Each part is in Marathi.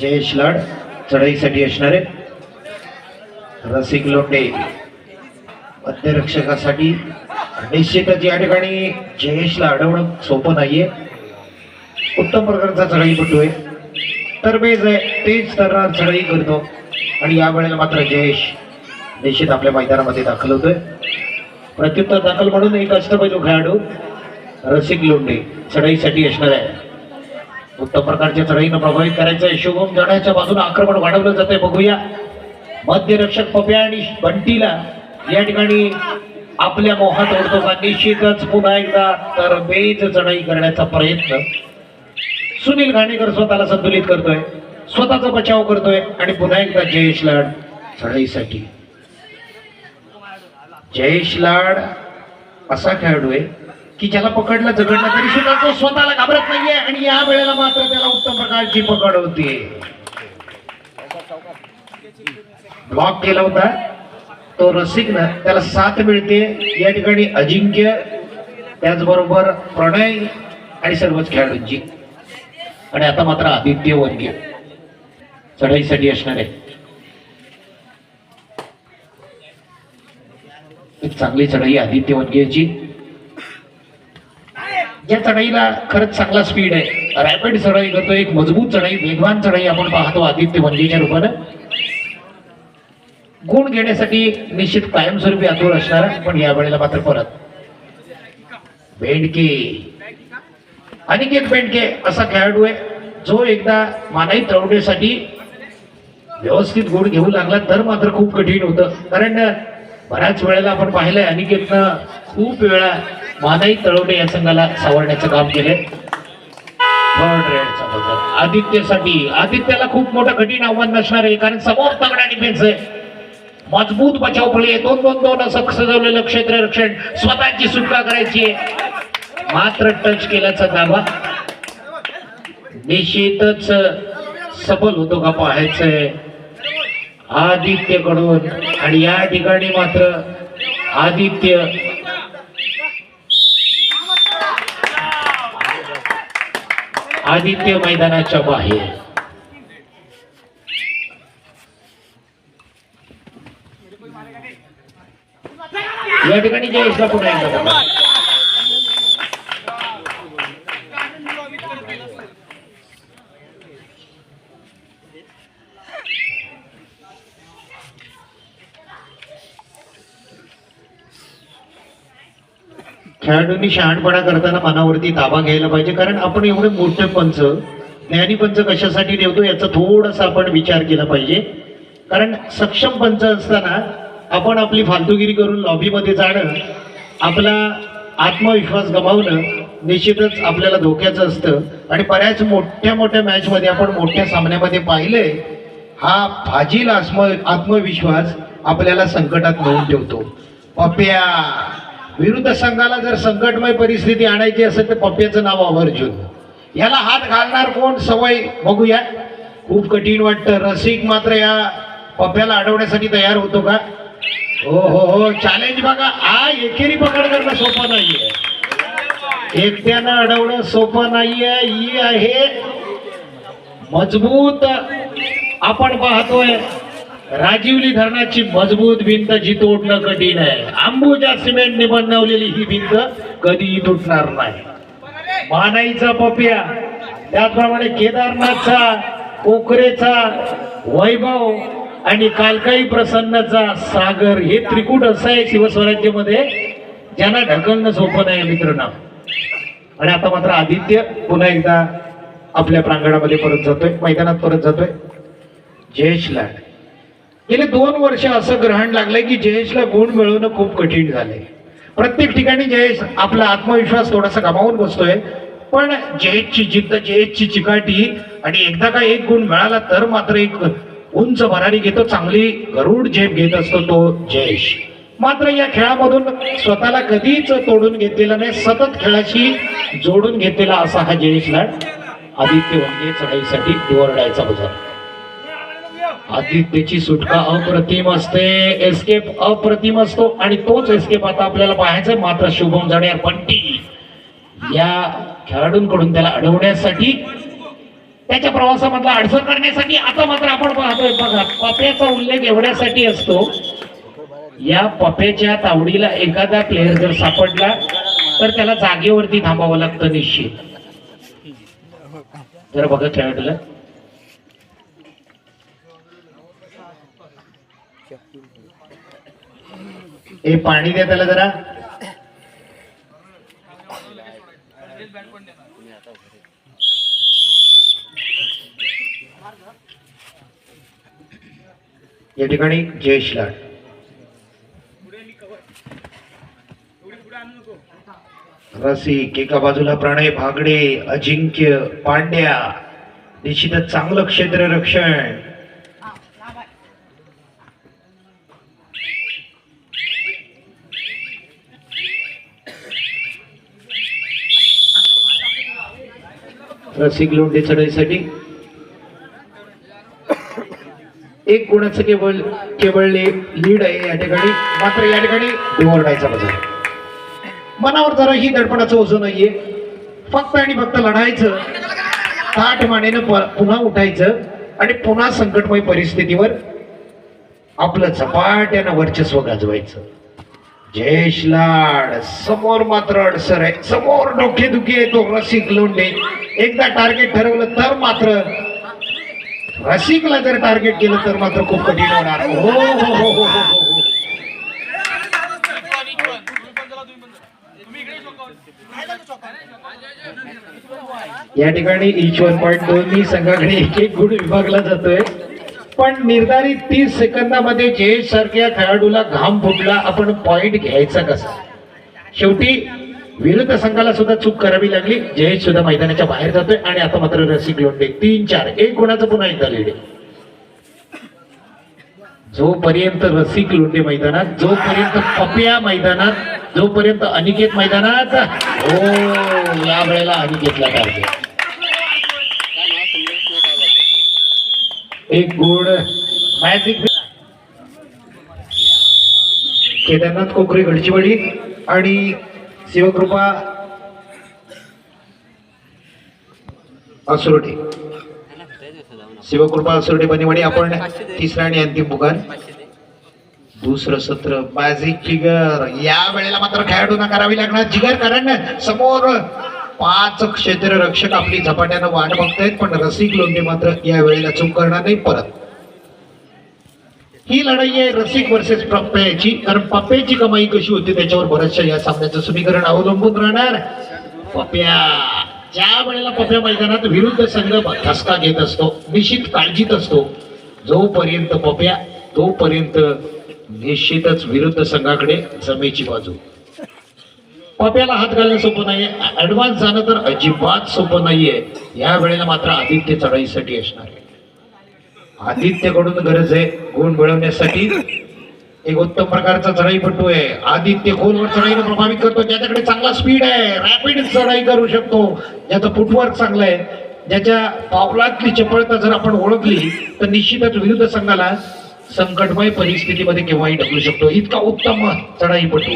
जयेश लाड चढाईसाठी असणारे रसिक लोंडे मध्यरक्षकासाठी निश्चितच या ठिकाणी जयेशला अडवणं सोपं नाहीये. उत्तम प्रकारचा चढाईपटू आहे तरबेज आहे तेच तर चढाई करतो आणि या वेळेला मात्र जयेश निश्चित आपल्या मैदानामध्ये दाखल होतोय. प्रत्युत्तर दाखल म्हणून एक अष्टपैलू खेळाडू रसिक लोंढे चढाईसाठी असणार आहे. उत्तम प्रकारच्या चढाईनं प्रभावित करायचं शुभम जाण्याच्या बाजूने आक्रमण वाढवलं जाते बघूया. मध्यरक्षक पप्या आणि बंटीला या ठिकाणी आपल्या मोहात ओढतो. का? निश्चितच पुन्हा एकदा तर बेज चढाई करण्याचा प्रयत्न. सुनील घाणेकर स्वतःला संतुलित करतोय. स्वतःचा बचाव करतोय. आणि पुन्हा एकदा जयेश लाड चढाईसाठी. जयेश लाड असा खेळाडू आहे की ज्याला पकडला झगडला तरी सुद्धा तो स्वतःला घाबरत नाहीये आणि या वेळेला मात्र त्याला उत्तम प्रकारची पकड होती. ब्लॉक केला होता. तो रसिकनं त्याला साथ मिळते. या ठिकाणी अजिंक्य त्याचबरोबर प्रणय आणि सर्वच खेळाडूंची. आणि आता मात्र आदित्य वर्गीय चढाईसाठी असणार आहे. एक चांगली चढाई आदित्य वनगेची या चढाईला खरंच चांगला स्पीड आहे. रॅपिड चढाई करतो एक मजबूत चढाई वेगवान चढाई आपण पाहतो आदित्य वनगेच्या रूपानं. गुण घेण्यासाठी निश्चित कायमस्वरूपी आतुर असणार पण या वेळेला मात्र परत. बेंडके. अनिकेत बेंडके असा खेळाडू आहे जो एकदा मानाई तळवण्यासाठी व्यवस्थित गुण घेऊ लागला तर मात्र खूप कठीण होतं. कारण बऱ्याच वेळेला आपण पाहिलंय अनिकेतनं खूप वेळा मानाई तळवणे या संघाला सावरण्याचं काम केलंय. थर्ड रेडचा बदल आदित्यसाठी आदित्याला खूप मोठं कठीण आव्हान नसणार आहे कारण समोर तगडा डिफेन्स आहे. मजबूत बचाव फळी दोन दोन दोन असं सजवलेलं क्षेत्ररक्षण स्वतःची सुटका करायची आहे. मात्र टच केल्याचा दावा निश्चितच सफल होतो का पाहायचंय आदित्यकडून आणि या ठिकाणी मात्र आदित्य. आदित्य मैदानाच्या बाहेर. या ठिकाणी जयेशला पुन्हा एकदा बघा. खेळाडूंनी शहाणपणा करताना मनावरती ताबा घ्यायला पाहिजे. कारण आपण एवढे मोठे पंच ज्ञानीपंच कशासाठी ठेवतो याचा थोडासा आपण विचार केला पाहिजे. कारण सक्षम पंच असताना आपण आपली फालतुगिरी करून लॉबीमध्ये जाणं आपला आत्मविश्वास गमावणं निश्चितच आपल्याला धोक्याचं असतं. आणि बऱ्याच मोठ्या मोठ्या मॅचमध्ये आपण मोठ्या सामन्यामध्ये पाहिलंय हा फाजील आत्म आत्मविश्वास आपल्याला संकटात नेऊन ठेवतो. पप्या! विरुद्ध संघाला जर संकटमय परिस्थिती आणायची असेल तर पप्प्याचं नाव अमर्जुन याला हात घालणार कोण? सवय बघूया. खूप कठीण वाटतं. रसिक मात्र या पप्प्याला अडवण्यासाठी तयार होतो का? हो हो हो. चॅलेंज बघा. हा एकेरी पकड करणं सोपं नाहीये. एकट्यानं अडवणं सोपं नाहीये. ही आहे. मजबूत आपण पाहतोय. राजीवली धरणाची मजबूत भिंत जी तोडणं कठीण आहे. अंबुजा सिमेंटने बनवलेली ही भिंत कधीही तुटणार नाही. मानाईचा पपिया त्याचप्रमाणे केदारनाथचा कोकरेचा वैभव आणि कालकाई प्रसन्नचा सागर हे त्रिकूट असं आहे शिवस्वराज्यामध्ये ज्यांना ढकलणं सोपं नाही मित्रांनो. आणि आता मात्र आदित्य पुन्हा एकदा आपल्या प्रांगणामध्ये परत जातोय मैदानात परत जातोय. जयेश लाड गेले दोन वर्ष असं ग्रहण लागलंय की जयेशला गुण मिळवणं खूप कठीण झालंय. प्रत्येक ठिकाणी जयेश आपला आत्मविश्वास थोडासा गमावून बसतोय. पण जयेशची जिद्द जयेशची चिकाटी आणि एकदा का एक गुण मिळाला तर मात्र एक उंच भरारी घेतो चांगली गरुड झेप घेत असतो तो जयेश. मात्र या खेळामधून स्वतःला कधीच तोडून घेतलेला नाही सतत खेळाशी जोडून घेतलेला असा हा जयेश लाड आदित्य वंदे चढाईसाठी निवडायचा बजाव आदित्यची सुटका अप्रतिम असते. एस्केप अप्रतिम असतो आणि तोच एस्केप आता आपल्याला पाहायचा मात्र शुभम जाणे बंटी या खेळाडूंकडून त्याला अडवण्यासाठी त्याच्या प्रवासामधला अडचण करण्यासाठी आता मात्र आपण पाहतोय. बघा पप्याचा उल्लेख एवढ्यासाठी असतो. या पप्याच्या तावडीला एखादा प्लेअर जर सापडला तर त्याला जागेवरती थांबावं लागतं निश्चित. जर बघा खेळाडूला. हे पाणी द्या त्याला जरा. या ठिकाणी जयेश लाड. रसिक एका बाजूला प्रणय भागडे अजिंक्य पांड्या. निश्चितच चांगलं क्षेत्ररक्षण रसिक लोंढे चढाईसाठी. एक गुणाचं केवळ केवळ लीड आहे या ठिकाणी. मात्र या ठिकाणी निवडायचा बाजार मनावर जरा ही दडपणाचं ओझं नाहीये. फक्त आणि फक्त लढायचं. ताट मानेनं पुन्हा उठायचं. आणि पुन्हा संकटमय परिस्थितीवर आपलं झपाट्यानं वर्चस्व गाजवायचं. जयेश लाड समोर मात्र अडसर आहे. समोर डोकेदुखी आहे तो रसिक लोंढे. एकदा टार्गेट ठरवलं तर मात्र रसिकला जर टार्गेट केलं तर मात्र खूप कठीण होणार. हो हो हो हो हो हो. हो या ठिकाणी इच वन पॉईंट दोन्ही संघाकडे एक एक गुण विभागला जातोय. पण निर्धारित तीस सेकंदामध्ये जयेश सारख्या खेळाडूला घाम फुटला आपण पॉइंट घ्यायचा कसा? शेवटी विरुद्ध संघाला सुद्धा चूक करावी लागली. जयेश सुद्धा मैदानाच्या बाहेर जातोय आणि आता मात्र रसिक लोंडे तीन चार एक गुणाचं पुन्हा एकदा लिहिले जोपर्यंत रसिक लोंडे मैदानात जोपर्यंत पप्या मैदानात जोपर्यंत अनिकेत मैदानात हो या वेळेला अनिकेतला टार्गेट एक गुण मॅजिक केदारनाथ कोकरे गडचिवाडी आणि शिवकृपा असुर्डे शिवकृपा असुर्डे बनीवाडी आपण तिसरा आणि अंतिम पुकार दुसरं सत्र मॅजिक फिगर या वेळेला मात्र खेळाडूंना करावी लागणार जिगर कारण समोर पाच क्षेत्ररक्षक आपली झपाट्यानं वाट बघतायत पण रसिक लोंढे मात्र या वेळेला चूक करणार नाही परत. ही लढाई आहे रसिक वर्सेस पप्प्याची कारण पप्प्याची कमाई कशी होती त्याच्यावर बऱ्याचशा या सामन्याचं समीकरण अवलंबून राहणार. पप्या ज्या वेळेला पप्या मैदानात विरुद्ध संघ धसका घेत असतो निश्चित काळजीत असतो जोपर्यंत पप्या तोपर्यंत निश्चितच विरुद्ध संघाकडे जमेची बाजू. पप्याला हात घालणं सोपं नाहीये. ऍडव्हान्स जाणं तर अजिबात सोपं नाहीये. या वेळेला मात्र आदित्य चढाईसाठी असणार आहे. आदित्यकडून गरज आहे गुण मिळवण्यासाठी. एक उत्तम प्रकारचा चढाईपटू आहे. आदित्य खोलवर चढाईला प्रभावित करतो. ज्याच्याकडे चांगला स्पीड आहे. रॅपिड चढाई करू शकतो. ज्याचं फुटवर्क चांगलं आहे. ज्याच्या पावलातली चपळता जर आपण ओळखली तर निश्चितच विरुद्ध संघाला संकटमय परिस्थितीमध्ये केव्हाही ढकलू शकतो. इतका उत्तम चढाईपटू.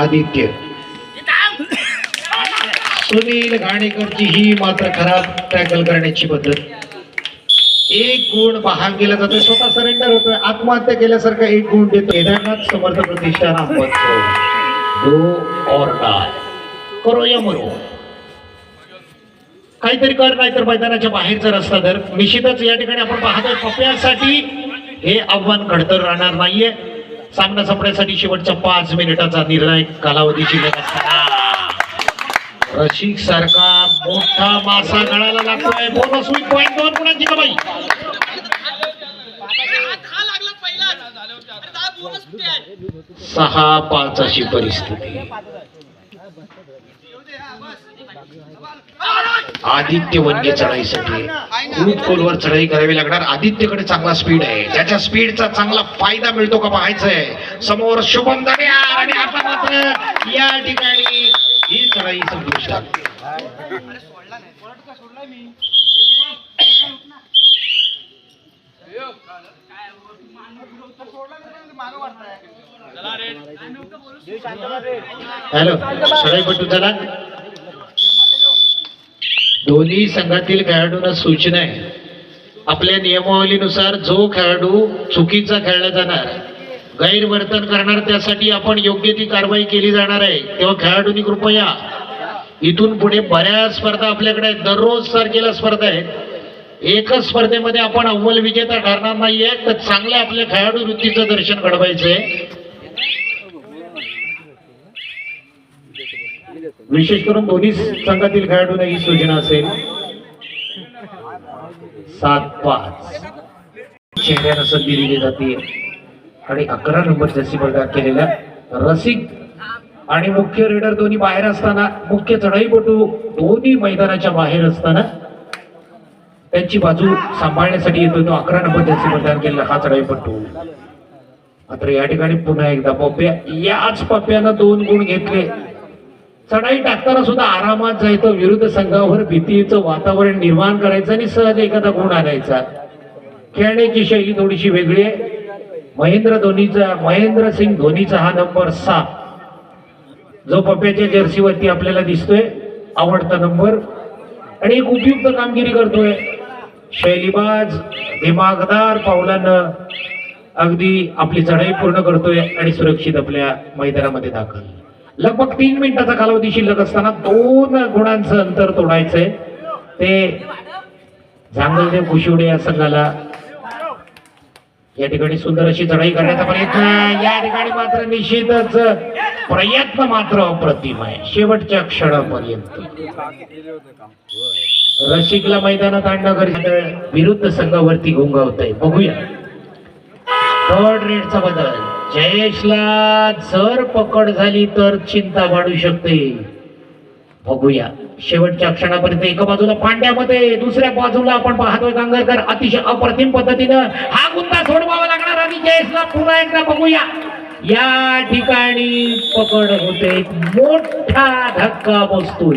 आदित्य. सुनील घाणेकरची ही मात्र खराब टॅकल करण्याची पद्धत. एक गुण बहाल केला जातो स्वतः सरेंडर होतोय आत्महत्या केल्यासारखा एक गुण देतो केदारनाथ समर्थ प्रतिष्ठान करो या मरो. काहीतरी कर नाहीतर मैदानाच्या बाहेरचा रस्ता तर निश्चितच या ठिकाणी आपण पाहतोय पप्यासाठी हे आव्हान खडतर राहणार नाहीये. सामना संपण्यासाठी शेवटचा पाच मिनिटाचा निर्णय कालावधी शिल्लक असताना रशिक सारखा मोठा मासा गळाला लागतोय. बोनस होईल पॉईंट दोन गुणांची कमाई. सहा पाच अशी परिस्थिती. आदित्य वन्य चढाईसाठी. खूप खोलवर चढाई करावी लागणार. आदित्यकडे चांगला स्पीड आहे. त्याच्या स्पीडचा चांगला फायदा मिळतो का पाहायचंय. समोर शुभम दर्यार आणि आता मात्र या ठिकाणी ही चढाई संपुष्टात. हॅलो चढाईपटू चला. दोन्ही संघातील खेळाडूंना सूचना आहे. आपल्या नियमावलीनुसार जो खेळाडू चुकीचा खेळला जाणार गैरवर्तन करणार त्यासाठी आपण योग्य ती कारवाई केली जाणार आहे. तेव्हा खेळाडूंनी कृपया इथून पुढे बऱ्याच स्पर्धा आपल्याकडे आहेत. दररोज सारखेला स्पर्धा आहेत. एकच स्पर्धेमध्ये आपण अव्वल विजेता ठरणार नाहीये. तर चांगल्या आपल्या खेळाडू वृत्तीचं दर्शन घडवायचंय. विशेष करून दोन्ही संघातील खेळाडूंना ही सूचना असेल. सात पाच. चेहऱ्यानं संधी दिली जाते. आणि अकरा नंबर जशी बळगार केलेल्या रसिक आणि मुख्य रेडर दोन्ही बाहेर असताना मुख्य चढाईपटू दोन्ही मैदानाच्या बाहेर असताना त्यांची बाजू सांभाळण्यासाठी येतो तो अकरा नंबर जशी बळगार केलेला हा चढाईपटू. मात्र या ठिकाणी पुन्हा एकदा पप्प्या याच पप्प्यानं दोन गुण घेतले. चढाई टाकताना सुद्धा आरामात जायचं विरुद्ध संघावर भीतीचं वातावरण निर्माण करायचं आणि सहज एखादा गुण आणायचा. खेळण्याची शैली थोडीशी वेगळी आहे. महेंद्र धोनीचा महेंद्र सिंग धोनीचा हा नंबर सात. जो पप्प्याच्या जर्सीवरती आपल्याला दिसतोय आवडता नंबर. आणि एक उपयुक्त कामगिरी करतोय. शैलीबाज दिमागदार पावलानं अगदी आपली चढाई पूर्ण करतोय आणि सुरक्षित आपल्या मैदानामध्ये दाखल. लगभग तीन मिनिटाचा कालावधी शिल्लक असताना दोन गुणांचं अंतर तोडायचंय. ते झांगलदेव कुशिवडे या संघाला या ठिकाणी सुंदर अशी चढाई करण्याचा प्रयत्न या ठिकाणी मात्र निश्चितच प्रयत्न मात्र अप्रतिम आहे. शेवटच्या क्षणापर्यंत. रसिकला मैदानात आणणं गरजेचं विरुद्ध संघावरती घोंगावत आहे बघूया थर्ड रेडचा बदल जयेशला जर पकड झाली तर चिंता वाढू शकते. बघूया. शेवटच्या क्षणापर्यंत एका बाजूला पांड्यामध्ये दुसऱ्या बाजूला आपण पाहतोय गांगरकर. अतिशय अप्रतिम पद्धतीनं हा गुंता सोडवावा लागणार आणि जयेशला पुन्हा एकदा बघूया. या ठिकाणी पकड होते मोठा धक्का बसतोय.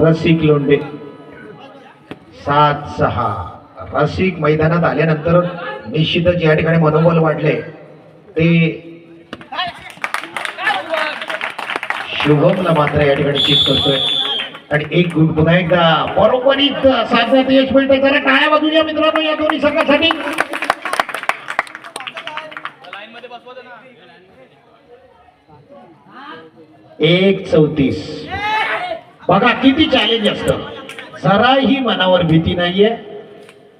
रसिक लोंडे सात सहा. रसिक मैदानात आल्यानंतर निश्चितच या ठिकाणी मनोबल वाढले. ते शुभमला मात्र या ठिकाणी चित करतोय. आणि एक गुण पुन्हा एकदा बरोबरीत साधण्यात यश मिळतंय. जरा काय वाजूया मित्रांनो या दोन्ही संघासाठी. एक चौतीस. बघा किती चॅलेंज असतं. जराही मनावर भीती नाहीये.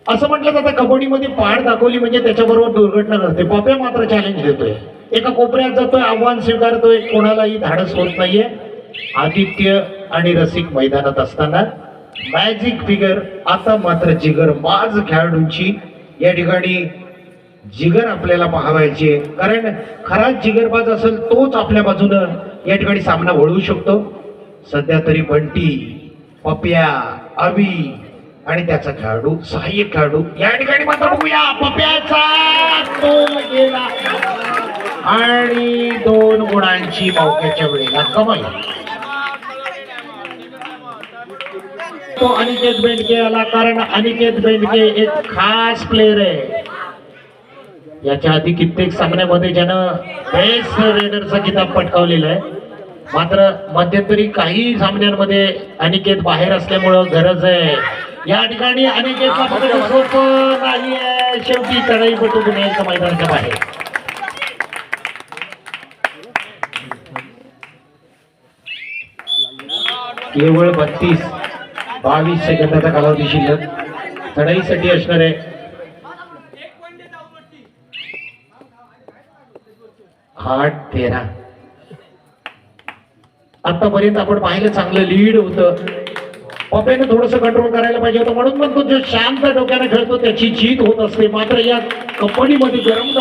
असं म्हटलं जातं कबड्डीमध्ये पहाड दाखवली म्हणजे त्याच्याबरोबर दुर्घटना घडते. पप्या मात्र चॅलेंज देतोय. एका कोपऱ्यात जातोय आव्हान स्वीकारतोय कोणालाही धाडस होत नाहीये. आदित्य आणि रसिक मैदानात असताना मॅजिक फिगर आता मात्र जिगर बाज खेळाडूंची या ठिकाणी जिगर आपल्याला पाहावायची आहे. कारण खराच जिगरबाज असेल तोच आपल्या बाजूनं या ठिकाणी सामना वळवू शकतो. सध्या तरी बंटी पप्या अवी आणि त्याचा खेळाडू सहाय्यक खेळाडू या ठिकाणी मात्र बघूया. पप्याचा गेला. आणि दोन गुणांची मौक्याच्या वेळेला कमाई. तो अनिकेत बेंडके आला कारण अनिकेत बेंडके एक खास प्लेअर आहे. याच्या आधी कित्येक सामन्यामध्ये ज्यानं बेस्ट रेडरचा किताब पटकावलेला आहे. मात्र मध्यंतरी काही सामन्यांमध्ये अनिकेत बाहेर असल्यामुळं गरज आहे. या ठिकाणी अनिकेतला पकडणं सोपं नाही आहे. शेवटी चढाईपटू मैदानाच्या बाहेर केवळ बत्तीस बावीस सेकंदाचा कालावधी शिल्लक. चढाईसाठी असणार आहे. आठ तेरा. आतापर्यंत आपण पाहिलं चांगलं लीड होतं. पप्याने थोडस कंट्रोल करायला पाहिजे होतं. म्हणून म्हणतो जो शांत डोक्याने खेळतो त्याची जीत होत असते. मात्र या कंपनीमध्ये गरम